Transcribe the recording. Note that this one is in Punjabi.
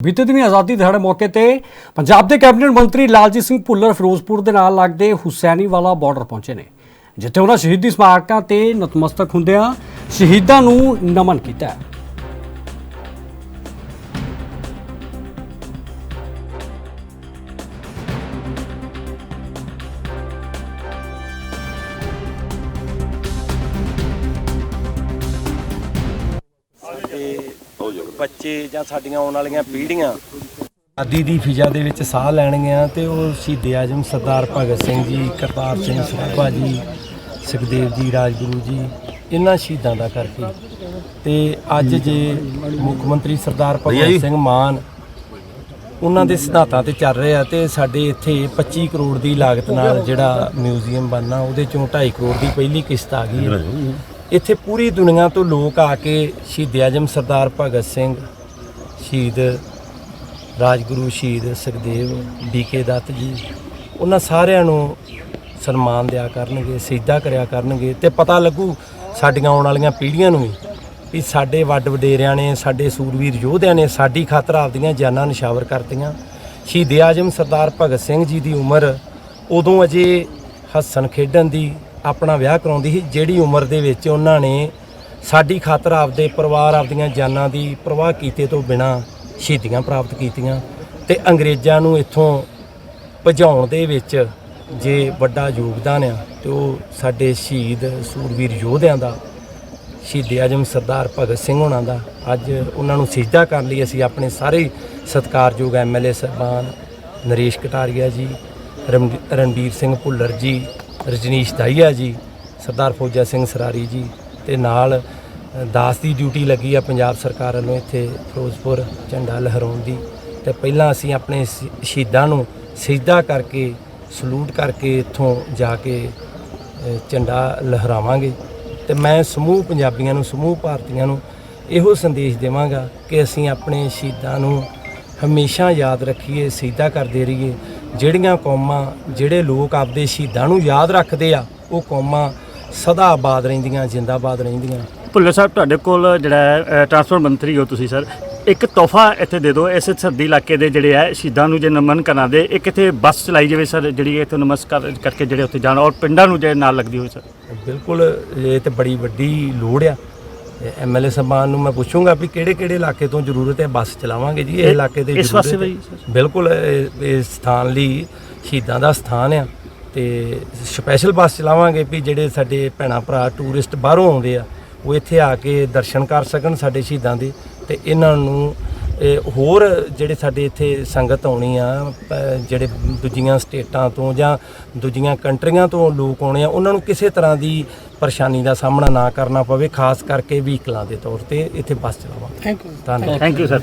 ਬੀਤੇ ਦਿਨੀ ਆਜ਼ਾਦੀ ਦਿਹਾੜੇ ਮੌਕੇ ਤੇ ਪੰਜਾਬ ਦੇ ਕੈਬਨਿਟ ਮੰਤਰੀ ਲਾਲਜੀਤ ਸਿੰਘ ਭੁੱਲਰ ਫਿਰੋਜ਼ਪੁਰ ਦੇ ਨਾਲ ਲੱਗਦੇ ਹੁਸੈਨੀਵਾਲਾ ਬਾਰਡਰ ਪਹੁੰਚੇ ਨੇ, ਜਿੱਥੇ ਉਹਨਾਂ ਸ਼ਹੀਦੀ ਸਮਾਰਕਾਂ ਤੇ ਨਤਮਸਤਕ ਹੁੰਦਿਆਂ ਸ਼ਹੀਦਾਂ ਨੂੰ ਨਮਨ ਕੀਤਾ ਬੱਚੇ ਜਾਂ ਸਾਡੀਆਂ ਆਉਣ ਵਾਲੀਆਂ ਪੀੜ੍ਹੀਆਂ। ਆਦੀ ਦੀ ਫਿਜ਼ਾ ਦੇ ਵਿੱਚ ਸਾਹ ਲੈਣਗੀਆਂ ਤੇ ਉਹ ਸ਼ਹੀਦੇ ਆਜਮ ਸਰਦਾਰ ਭਗਤ ਸਿੰਘ ਜੀ ਕਰਤਾਰ ਸਿੰਘ ਸਰਾਭਾ ਜੀ ਸੁਖਦੇਵ ਜੀ ਰਾਜਗੁਰੂ ਜੀ ਇਹਨਾਂ ਸ਼ਹੀਦਾਂ ਦਾ ਕਰਕੇ। ਤੇ ਅੱਜ ਜੇ ਮੁੱਖ ਮੰਤਰੀ ਸਰਦਾਰ ਭਗਤ ਸਿੰਘ ਮਾਨ ਉਹਨਾਂ ਦੇ ਸਿਧਾਂਤਾਂ ਤੇ ਚੱਲ ਰਿਹਾ ਤੇ ਸਾਡੇ ਇੱਥੇ 25 ਕਰੋੜ ਦੀ ਲਾਗਤ ਨਾਲ ਜਿਹੜਾ ਮਿਊਜ਼ੀਅਮ ਬਣਨਾ ਉਹਦੇ ਚੋਂ 2.5 ਕਰੋੜ ਦੀ ਪਹਿਲੀ ਕਿਸ਼ਤ ਆ ਗਈ ਹੈ। ਇੱਥੇ ਪੂਰੀ ਦੁਨੀਆ ਤੋਂ ਲੋਕ ਆ ਕੇ ਸ਼ਹੀਦ ਆਜਮ ਸਰਦਾਰ ਭਗਤ ਸਿੰਘ, ਸ਼ਹੀਦ ਰਾਜਗੁਰੂ ਸ਼ਹੀਦ ਸੁਖਦੇਵ ਬੀਕੇ ਦੱਤ ਜੀ, ਉਹਨਾਂ ਸਾਰਿਆਂ ਨੂੰ ਸਨਮਾਨ ਦਿਆ ਕਰਨਗੇ ਸਿੱਧਾ ਕਰਿਆ ਕਰਨਗੇ ਤੇ ਪਤਾ ਲੱਗੂ ਸਾਡੀਆਂ ਆਉਣ ਵਾਲੀਆਂ ਪੀੜ੍ਹੀਆਂ ਨੂੰ ਵੀ ਵੀ ਸਾਡੇ ਵੱਡ ਵਡੇਰਿਆਂ ਨੇ, ਸਾਡੇ ਸੂਰਵੀਰ ਯੋਧਿਆਂ ਨੇ ਸਾਡੀ ਖਾਤਰ ਆਪਦੀਆਂ ਜਾਨਾਂ ਨਿਸ਼ਾਵਰ ਕਰਤੀਆਂ। ਸ਼ਹੀਦ ਆਜਮ ਸਰਦਾਰ ਭਗਤ ਸਿੰਘ ਜੀ ਦੀ ਉਮਰ ਉਦੋਂ ਅਜੇ ਹੱਸਣ ਖੇਡਣ ਦੀ ਆਪਣਾ ਵਿਆਹ ਕਰਾਉਂਦੀ ਸੀ, ਜਿਹੜੀ ਉਮਰ ਦੇ ਵਿੱਚ ਉਹਨਾਂ ਨੇ ਸਾਡੀ ਖਾਤਰ ਆਪਦੇ ਪਰਿਵਾਰ, ਆਪਦੀਆਂ ਜਾਨਾਂ ਦੀ ਪ੍ਰਵਾਹ ਕੀਤੇ ਤੋਂ ਬਿਨਾ ਸ਼ਹੀਦੀਆਂ ਪ੍ਰਾਪਤ ਕੀਤੀਆਂ ਤੇ ਅੰਗਰੇਜ਼ਾਂ ਨੂੰ ਇੱਥੋਂ ਭਜਾਉਣ ਦੇ ਵਿੱਚ ਜੇ ਵੱਡਾ ਯੋਗਦਾਨ ਆ ਤੇ ਉਹ ਸਾਡੇ ਸ਼ਹੀਦ ਸੂਰਵੀਰ ਯੋਧਿਆਂ ਦਾ, ਸ਼ਹੀਦ ਆਜਮ ਸਰਦਾਰ ਭਗਤ ਸਿੰਘ ਹੋਣਾ ਦਾ, ਅੱਜ ਉਹਨਾਂ ਨੂੰ ਸਿੱਧਾ ਕਰਨ ਲਈ ਅਸੀਂ ਆਪਣੇ ਸਾਰੇ ਸਤਿਕਾਰਯੋਗ ਐਮਐਲਏ ਸਾਹਿਬਾਨ ਨਰੇਸ਼ ਕਟਾਰੀਆ ਜੀ ਰਮ- ਰਣਬੀਰ ਸਿੰਘ ਭੁੱਲਰ ਜੀ ਰਜਨੀਸ਼ ਦਾਈਆ ਜੀ, ਸਰਦਾਰ ਫੌਜਾ ਸਿੰਘ ਸਰਾਰੀ ਜੀ ਤੇ ਨਾਲ ਦਾਸ ਦੀ ਡਿਊਟੀ ਲੱਗੀ ਆ ਪੰਜਾਬ ਸਰਕਾਰ ਵੱਲੋਂ ਇੱਥੇ ਫਿਰੋਜ਼ਪੁਰ, ਝੰਡਾ ਲਹਿਰਾਉਣ ਦੀ ਤੇ ਪਹਿਲਾਂ ਅਸੀਂ ਆਪਣੇ ਸ਼ਹੀਦਾਂ ਨੂੰ ਸਿੱਧਾ ਕਰਕੇ, ਸਲੂਟ ਕਰਕੇ ਇੱਥੋਂ ਜਾ ਕੇ ਝੰਡਾ ਲਹਿਰਾਵਾਂਗੇ ਤੇ ਮੈਂ ਸਮੂਹ ਪੰਜਾਬੀਆਂ ਨੂੰ, ਸਮੂਹ ਭਾਰਤੀਆਂ ਨੂੰ ਇਹੋ ਸੰਦੇਸ਼ ਦੇਵਾਂਗਾ ਕਿ ਅਸੀਂ ਆਪਣੇ ਸ਼ਹੀਦਾਂ ਨੂੰ ਹਮੇਸ਼ਾ ਯਾਦ ਰੱਖੀਏ ਸਿੱਧਾ ਕਰਦੇ ਰਹੀਏ ਜਿਹੜੀਆਂ ਕੌਮਾਂ ਜਿਹੜੇ ਲੋਕ ਆਪਦੇ ਸ਼ਹੀਦਾਂ ਨੂੰ ਯਾਦ ਰੱਖਦੇ ਆ ਉਹ ਕੌਮਾਂ ਸਦਾ ਆਬਾਦ ਰਹਿੰਦੀਆਂ ਜਿੰਦਾਬਾਦ ਰਹਿੰਦੀਆਂ। ਭੁੱਲਰ ਸਾਹਿਬ ਤੁਹਾਡੇ ਕੋਲ ਜਿਹੜਾ ਟਰਾਂਸਪੋਰਟ ਮੰਤਰੀ ਹੋ ਤੁਸੀਂ ਸਰ ਇੱਕ ਤੋਹਫਾ ਇੱਥੇ ਦੇ ਦਿਓ ਇਸ ਸਰਦੀ ਇਲਾਕੇ ਦੇ ਜਿਹੜੇ ਹੈ ਸ਼ਹੀਦਾਂ ਨੂੰ ਜੇ ਨਮਨ ਕਰਨਾ ਦੇ ਇੱਕ ਇੱਥੇ ਬੱਸ ਚਲਾਈ ਜਾਵੇ ਸਰ ਜਿਹੜੀ ਇੱਥੇ ਨਮਸਕਾਰ ਕਰਕੇ ਜਿਹੜੇ ਉੱਥੇ ਜਾਣ ਔਰ ਪਿੰਡਾਂ ਨੂੰ ਜੇ ਨਾਲ ਲੱਗਦੀ ਹੋਵੇ ਸਰ ਬਿਲਕੁਲ ਇਹ ਤੇ ਬੜੀ ਵੱਡੀ ਲੋੜ ਆ। ਐਮਐਲਏ ਸਾਹਿਬਾਨ ਨੂੰ ਮੈਂ ਪੁੱਛੂੰਗਾ ਵੀ ਕਿਹੜੇ ਕਿਹੜੇ ਇਲਾਕੇ ਤੋਂ ਜ਼ਰੂਰਤ ਹੈ ਬੱਸ ਚਲਾਵਾਂਗੇ ਜੀ ਇਹ ਇਲਾਕੇ ਦੇ ਇਸ ਜ਼ਰੂਰਤ ਪਾਸੇ ਹੈ। ਵੀ ਸਰ? ਬਿਲਕੁਲ ਇਹ ਇਹ ਸਥਾਨ ਲਈ ਸ਼ਹੀਦਾਂ ਦਾ ਸਥਾਨ ਆ ਤੇ ਸਪੈਸ਼ਲ ਬੱਸ ਚਲਾਵਾਂਗੇ ਵੀ ਜਿਹੜੇ ਸਾਡੇ ਭੈਣਾ ਭਰਾ ਟੂਰਿਸਟ ਬਾਹਰੋਂ ਆਉਂਦੇ ਆ ਉਹ ਇੱਥੇ ਆ ਕੇ ਦਰਸ਼ਨ ਕਰ ਸਕਣ ਸਾਡੇ ਸ਼ਹੀਦਾਂ ਦੇ ਤੇ ਇਹਨਾਂ ਨੂੰ ਇਹ ਹੋਰ ਜਿਹੜੇ ਸਾਡੇ ਇੱਥੇ ਸੰਗਤ ਆਉਣੀ ਆ ਜਿਹੜੇ ਦੂਜੀਆਂ ਸਟੇਟਾਂ ਤੋਂ ਜਾਂ ਦੂਜੀਆਂ ਕੰਟਰੀਆਂ ਤੋਂ ਲੋਕ ਆਉਣੇ ਆ ਉਹਨਾਂ ਨੂੰ ਕਿਸੇ ਤਰ੍ਹਾਂ ਦੀ ਪਰੇਸ਼ਾਨੀ ਦਾ ਸਾਹਮਣਾ ਨਾ ਕਰਨਾ ਪਵੇ ਖਾਸ ਕਰਕੇ ਵਹੀਕਲਾਂ ਦੇ ਤੌਰ ਤੇ ਇੱਥੇ ਬੱਸ ਚਲਾਵਾਂਗੇ ਥੈਂਕ ਯੂ ਧੰਨਵਾਦ। Thank you sir